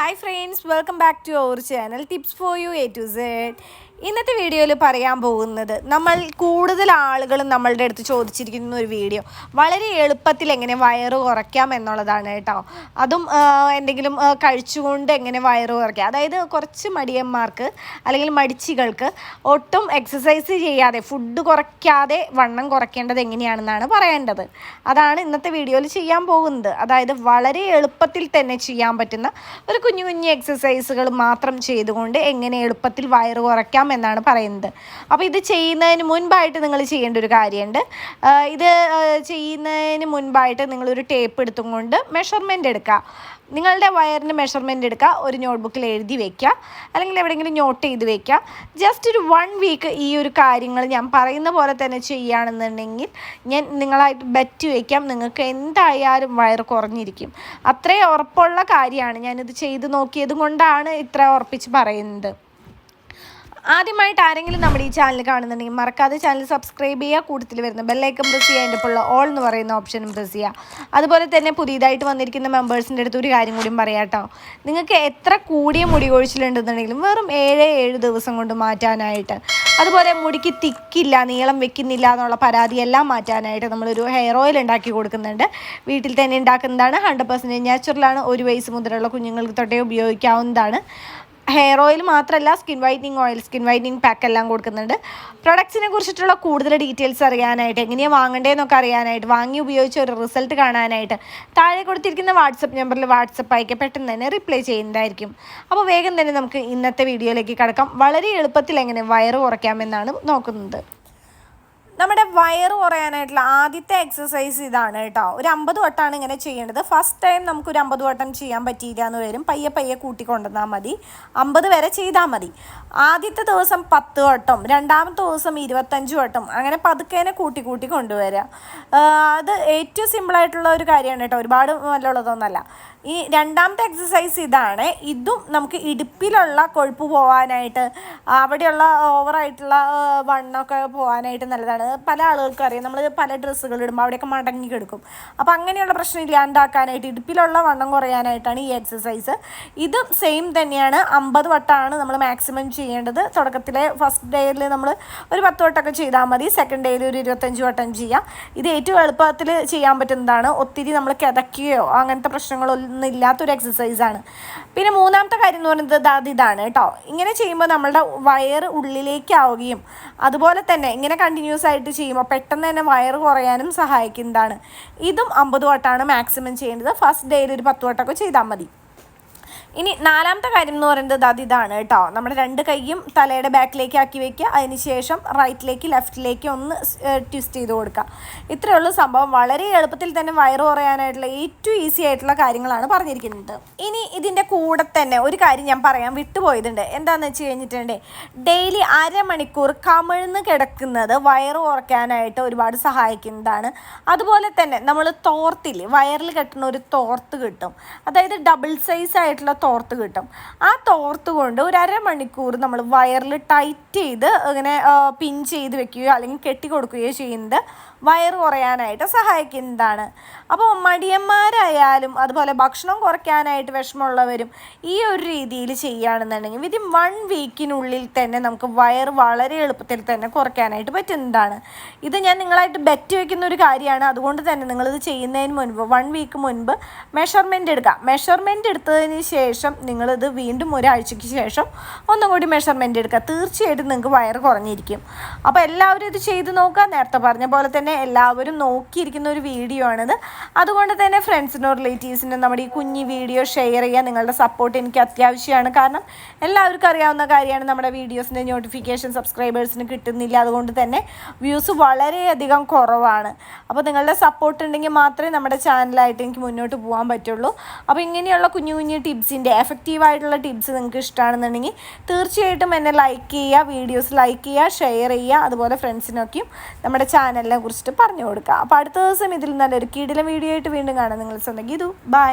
Hi friends, welcome back to our channel Tips for You A to Z. ഇന്നത്തെ വീഡിയോയിൽ പറയാൻ പോകുന്നത് നമ്മൾ കൂടുതൽ ആളുകളും നമ്മളുടെ അടുത്ത് ചോദിച്ചിരിക്കുന്ന ഒരു വീഡിയോ വളരെ എളുപ്പത്തിൽ എങ്ങനെ വയറ് കുറയ്ക്കാം എന്നുള്ളതാണ് കേട്ടോ അതും എന്തെങ്കിലും കഴിച്ചുകൊണ്ട് എങ്ങനെ വയറ് കുറയ്ക്കാം അതായത് കുറച്ച് മടിയന്മാർക്ക് അല്ലെങ്കിൽ മടിച്ചികൾക്ക് ഒട്ടും എക്സസൈസ് ചെയ്യാതെ ഫുഡ് കുറയ്ക്കാതെ വണ്ണം കുറയ്ക്കേണ്ടത് എങ്ങനെയാണെന്നാണ് പറയേണ്ടത് അതാണ് ഇന്നത്തെ വീഡിയോയിൽ ചെയ്യാൻ പോകുന്നത് അതായത് വളരെ എളുപ്പത്തിൽ തന്നെ ചെയ്യാൻ പറ്റുന്ന ഒരു കുഞ്ഞു കുഞ്ഞു എക്സസൈസുകൾ മാത്രം ചെയ്തുകൊണ്ട് എങ്ങനെ എളുപ്പത്തിൽ വയറ് കുറയ്ക്കാം ചെയ്യാം എന്നാണ് പറയുന്നത് അപ്പോൾ ഇത് ചെയ്യുന്നതിന് മുൻപായിട്ട് നിങ്ങൾ ചെയ്യേണ്ട ഒരു കാര്യമുണ്ട് ഇത് ചെയ്യുന്നതിന് മുൻപായിട്ട് നിങ്ങളൊരു ടേപ്പ് എടുത്തും കൊണ്ട് മെഷർമെൻ്റ് എടുക്കുക നിങ്ങളുടെ വയറിൻ്റെ മെഷർമെൻ്റ് എടുക്കുക ഒരു നോട്ട്ബുക്കിൽ എഴുതി വയ്ക്കുക അല്ലെങ്കിൽ എവിടെയെങ്കിലും നോട്ട് ചെയ്ത് വയ്ക്കുക ജസ്റ്റ് ഒരു വൺ വീക്ക് ഈ ഒരു കാര്യങ്ങൾ ഞാൻ പറയുന്ന പോലെ തന്നെ ചെയ്യുകയാണെന്നുണ്ടെങ്കിൽ ഞാൻ നിങ്ങളായിട്ട് ബെറ്റ് വയ്ക്കാം നിങ്ങൾക്ക് എന്തായാലും വയർ കുറഞ്ഞിരിക്കും അത്രയും ഉറപ്പുള്ള കാര്യമാണ് ഞാനിത് ചെയ്ത് നോക്കിയത് കൊണ്ടാണ് ഇത്ര ഉറപ്പിച്ച് പറയുന്നത് ആദ്യമായിട്ട് ആരെങ്കിലും നമ്മുടെ ഈ ചാനൽ കാണുന്നുണ്ടെങ്കിൽ മറക്കാതെ ചാനൽ സബ്സ്ക്രൈബ് ചെയ്യുക കൂടുതൽ വരുന്ന ബെല്ലൈക്കൺ പ്രസ് ചെയ്യുക അതിൻ്റെ ഉള്ള ഓൾ എന്ന് പറയുന്ന ഓപ്ഷനും പ്രസ് ചെയ്യുക അതുപോലെ തന്നെ പുതിയതായിട്ട് വന്നിരിക്കുന്ന മെമ്പേഴ്സിൻ്റെ അടുത്ത് ഒരു കാര്യം കൂടിയും പറയാം കേട്ടോ നിങ്ങൾക്ക് എത്ര കൂടിയ മുടി കൊഴിച്ചിലുണ്ടെന്നുണ്ടെങ്കിലും വെറും ഏഴ് ഏഴ് ദിവസം കൊണ്ട് മാറ്റാനായിട്ട് അതുപോലെ മുടിക്ക് തിക്കില്ല നീളം വെക്കുന്നില്ല എന്നുള്ള പരാതിയെല്ലാം മാറ്റാനായിട്ട് നമ്മളൊരു ഹെയർ ഓയിൽ ഉണ്ടാക്കി കൊടുക്കുന്നുണ്ട് വീട്ടിൽ തന്നെ ഉണ്ടാക്കുന്നതാണ് ഹൺഡ്രഡ് പെർസെൻറ്റേജ് നാച്ചുറലാണ് ഒരു വയസ്സ് മുതലുള്ള കുഞ്ഞുങ്ങൾക്ക് തൊട്ടേ ഉപയോഗിക്കാവുന്നതാണ് ഹെയർ ഓയിൽ മാത്രമല്ല skin whitening oil skin whitening pack എല്ലാം കൊടുക്കുന്നുണ്ട് പ്രൊഡക്ട്സിനെ കുറിച്ചിട്ടുള്ള കൂടുതൽ ഡീറ്റെയിൽസ് അറിയാനായിട്ട് എങ്ങനെയാണ് വാങ്ങേണ്ടതെന്നൊക്കെ അറിയാനായിട്ട് വാങ്ങി ഉപയോഗിച്ച ഒരു റിസൾട്ട് കാണാനായിട്ട് താഴെ കൊടുത്തിരിക്കുന്ന വാട്സപ്പ് നമ്പറിൽ വാട്സപ്പ് അയക്കുക പെട്ടെന്ന് തന്നെ റിപ്ലൈ ചെയ്യുന്നതായിരിക്കും അപ്പോൾ വേഗം തന്നെ നമുക്ക് ഇന്നത്തെ വീഡിയോയിലേക്ക് കടക്കാം വളരെ എളുപ്പത്തിൽ എങ്ങനെ വയറ് കുറയ്ക്കാമെന്നാണ് നോക്കുന്നത് നമ്മുടെ വയറ് കുറയാനായിട്ടുള്ള ആദ്യത്തെ എക്സസൈസ് ഇതാണ് കേട്ടോ ഒരു അമ്പത് വട്ടമാണ് ഇങ്ങനെ ചെയ്യേണ്ടത് ഫസ്റ്റ് ടൈം നമുക്ക് ഒരു അമ്പത് വട്ടം ചെയ്യാൻ പറ്റിയില്ല എന്ന് വരും പയ്യെ പയ്യെ കൂട്ടിക്കൊണ്ടുവന്നാൽ മതി അമ്പത് വരെ ചെയ്താൽ മതി ആദ്യത്തെ ദിവസം പത്ത് വട്ടം രണ്ടാമത്തെ ദിവസം ഇരുപത്തഞ്ച് വട്ടം അങ്ങനെ പതുക്കേനെ കൂട്ടി കൂട്ടി കൊണ്ടുവരിക അത് ഏറ്റവും സിമ്പിളായിട്ടുള്ള ഒരു കാര്യമാണ് കേട്ടോ ഒരുപാട് നല്ലുള്ളതൊന്നല്ല ഈ രണ്ടാമത്തെ എക്സസൈസ് ഇതാണ് ഇതും നമുക്ക് ഇടുപ്പിലുള്ള കൊഴുപ്പ് പോകാനായിട്ട് അവിടെയുള്ള ഓവറായിട്ടുള്ള വണ്ണൊക്കെ പോകാനായിട്ട് നല്ലതാണ് പല ആളുകൾക്കും അറിയാം നമ്മൾ പല ഡ്രസ്സുകൾ ഇടുമ്പോൾ അവിടെയൊക്കെ മടങ്ങി കിടക്കും അപ്പോൾ അങ്ങനെയുള്ള പ്രശ്നം ഇല്ലാണ്ടാക്കാനായിട്ട് ഇടുപ്പിലുള്ള വണ്ണം കുറയാനായിട്ടാണ് ഈ എക്സസൈസ് ഇത് സെയിം തന്നെയാണ് അമ്പത് വട്ടമാണ് നമ്മൾ മാക്സിമം ചെയ്യേണ്ടത് തുടക്കത്തിലെ ഫസ്റ്റ് ഡേയിൽ നമ്മൾ ഒരു പത്ത് വട്ടമൊക്കെ ചെയ്താൽ മതി സെക്കൻഡ് ഡേയിൽ ഒരു ഇരുപത്തഞ്ച് വട്ടം ചെയ്യാം ഇത് ഏറ്റവും എളുപ്പത്തിൽ ചെയ്യാൻ പറ്റുന്നതാണ് ഒത്തിരി നമ്മൾ കിതയ്ക്കുകയോ അങ്ങനത്തെ പ്രശ്നങ്ങളൊന്നും ഇല്ലാത്തൊരു എക്സസൈസാണ് പിന്നെ മൂന്നാമത്തെ കാര്യം എന്ന് പറയുന്നത് അത് ഇതാണ് കേട്ടോ ഇങ്ങനെ ചെയ്യുമ്പോൾ നമ്മളുടെ വയർ ഉള്ളിലേക്കാവുകയും അതുപോലെ തന്നെ ഇങ്ങനെ കണ്ടിന്യൂസ് ആയിട്ട് ആയിട്ട് ചെയ്യുമ്പോൾ പെട്ടെന്ന് തന്നെ വയറ് കുറയാനും സഹായിക്കുന്നതാണ് ഇതും അമ്പത് വട്ടമാണ് മാക്സിമം ചെയ്യേണ്ടത് ഫസ്റ്റ് ഡേയിൽ ഒരു പത്ത് വട്ടമൊക്കെ ചെയ്താൽ മതി ഇനി നാലാമത്തെ കാര്യം എന്ന് പറയുന്നത് അത് ഇതാണ് കേട്ടോ നമ്മുടെ രണ്ട് കൈയും തലയുടെ ബാക്കിലേക്ക് ആക്കി വെക്കുക അതിനുശേഷം റൈറ്റിലേക്ക് ലെഫ്റ്റിലേക്ക് ഒന്ന് ട്വിസ്റ്റ് ചെയ്ത് കൊടുക്കുക ഇത്രയുള്ള ഉള്ളൂ സംഭവം വളരെ എളുപ്പത്തിൽ തന്നെ വയറ് കുറയാനായിട്ടുള്ള ഏറ്റവും ഈസി ആയിട്ടുള്ള കാര്യങ്ങളാണ് പറഞ്ഞിരിക്കുന്നത് ഇനി ഇതിൻ്റെ കൂടെ തന്നെ ഒരു കാര്യം ഞാൻ പറയാൻ വിട്ടുപോയതുണ്ട് എന്താണെന്ന് വെച്ച് കഴിഞ്ഞിട്ടുണ്ടെങ്കിൽ ഡെയിലി അരമണിക്കൂർ കമിഴ്ന്ന് കിടക്കുന്നത് വയറ് കുറയ്ക്കാനായിട്ട് ഒരുപാട് സഹായിക്കുന്നതാണ് അതുപോലെ തന്നെ നമ്മൾ തോർത്തിൽ വയറിൽ കെട്ടുന്ന ഒരു തോർത്ത് കിട്ടും അതായത് ഡബിൾ സൈസ് ആയിട്ടുള്ള തോർത്ത് കിട്ടും ആ തോർത്ത് കൊണ്ട് ഒരു അരമണിക്കൂർ നമ്മൾ വയറിൽ ടൈറ്റ് ചെയ്ത് ഇങ്ങനെ പിൻ ചെയ്ത് വെക്കുകയോ അല്ലെങ്കിൽ കെട്ടി കൊടുക്കുകയോ ചെയ്യുന്നത് വയറ് കുറയാനായിട്ട് സഹായിക്കുന്നതാണ് അപ്പോൾ മടിയന്മാരായാലും അതുപോലെ ഭക്ഷണം കുറയ്ക്കാനായിട്ട് വിഷമമുള്ളവരും ഈ ഒരു രീതിയിൽ ചെയ്യുകയാണെന്നുണ്ടെങ്കിൽ വിതിൻ വൺ വീക്കിനുള്ളിൽ തന്നെ നമുക്ക് വയർ വളരെ എളുപ്പത്തിൽ തന്നെ കുറയ്ക്കാനായിട്ട് പറ്റുന്നതാണ് ഇത് ഞാൻ നിങ്ങളായിട്ട് ബെറ്റ് വയ്ക്കുന്ന ഒരു കാര്യമാണ് അതുകൊണ്ട് തന്നെ നിങ്ങളിത് ചെയ്യുന്നതിന് മുൻപ് വൺ വീക്ക് മുൻപ് മെഷർമെൻ്റ് എടുക്കുക മെഷർമെൻ്റ് എടുത്തതിന് ശേഷം നിങ്ങളിത് വീണ്ടും ഒരാഴ്ചയ്ക്ക് ശേഷം ഒന്നും കൂടി മെഷർമെൻ്റ് എടുക്കുക തീർച്ചയായിട്ടും നിങ്ങൾക്ക് വയർ കുറഞ്ഞിരിക്കും അപ്പോൾ എല്ലാവരും ഇത് ചെയ്ത് നോക്കുക നേരത്തെ പറഞ്ഞ പോലെ തന്നെ തന്നെ എല്ലാവരും നോക്കിയിരിക്കുന്ന ഒരു വീഡിയോ ആണിത് അതുകൊണ്ട് തന്നെ ഫ്രണ്ട്സിനോ റിലേറ്റീവ്സിനോ നമ്മുടെ ഈ കുഞ്ഞി വീഡിയോ ഷെയർ ചെയ്യാൻ നിങ്ങളുടെ സപ്പോർട്ട് എനിക്ക് അത്യാവശ്യമാണ് കാരണം എല്ലാവർക്കും അറിയാവുന്ന കാര്യമാണ് നമ്മുടെ വീഡിയോസിൻ്റെ നോട്ടിഫിക്കേഷൻ സബ്സ്ക്രൈബേഴ്സിന് കിട്ടുന്നില്ല അതുകൊണ്ട് തന്നെ വ്യൂസ് വളരെയധികം കുറവാണ് അപ്പോൾ നിങ്ങളുടെ സപ്പോർട്ട് ഉണ്ടെങ്കിൽ മാത്രമേ നമ്മുടെ ചാനലായിട്ട് എനിക്ക് മുന്നോട്ട് പോകാൻ പറ്റുള്ളൂ അപ്പോൾ ഇങ്ങനെയുള്ള കുഞ്ഞു കുഞ്ഞു ടിപ്സിൻ്റെ എഫക്റ്റീവായിട്ടുള്ള ടിപ്സ് നിങ്ങൾക്ക് ഇഷ്ടമാണെന്നുണ്ടെങ്കിൽ തീർച്ചയായിട്ടും എന്നെ ലൈക്ക് ചെയ്യുക വീഡിയോസ് ലൈക്ക് ചെയ്യുക ഷെയർ ചെയ്യുക അതുപോലെ ഫ്രണ്ട്സിനൊക്കെയും നമ്മുടെ ചാനലിനെ കുറിച്ച് ജസ്റ്റ് പറഞ്ഞു കൊടുക്കുക അപ്പോൾ അടുത്ത ദിവസം ഇതിൽ നല്ലൊരു കിടിലം വീഡിയോ ആയിട്ട് വീണ്ടും കാണാം നിങ്ങൾ സ്വന്തം ഗീതു ബൈ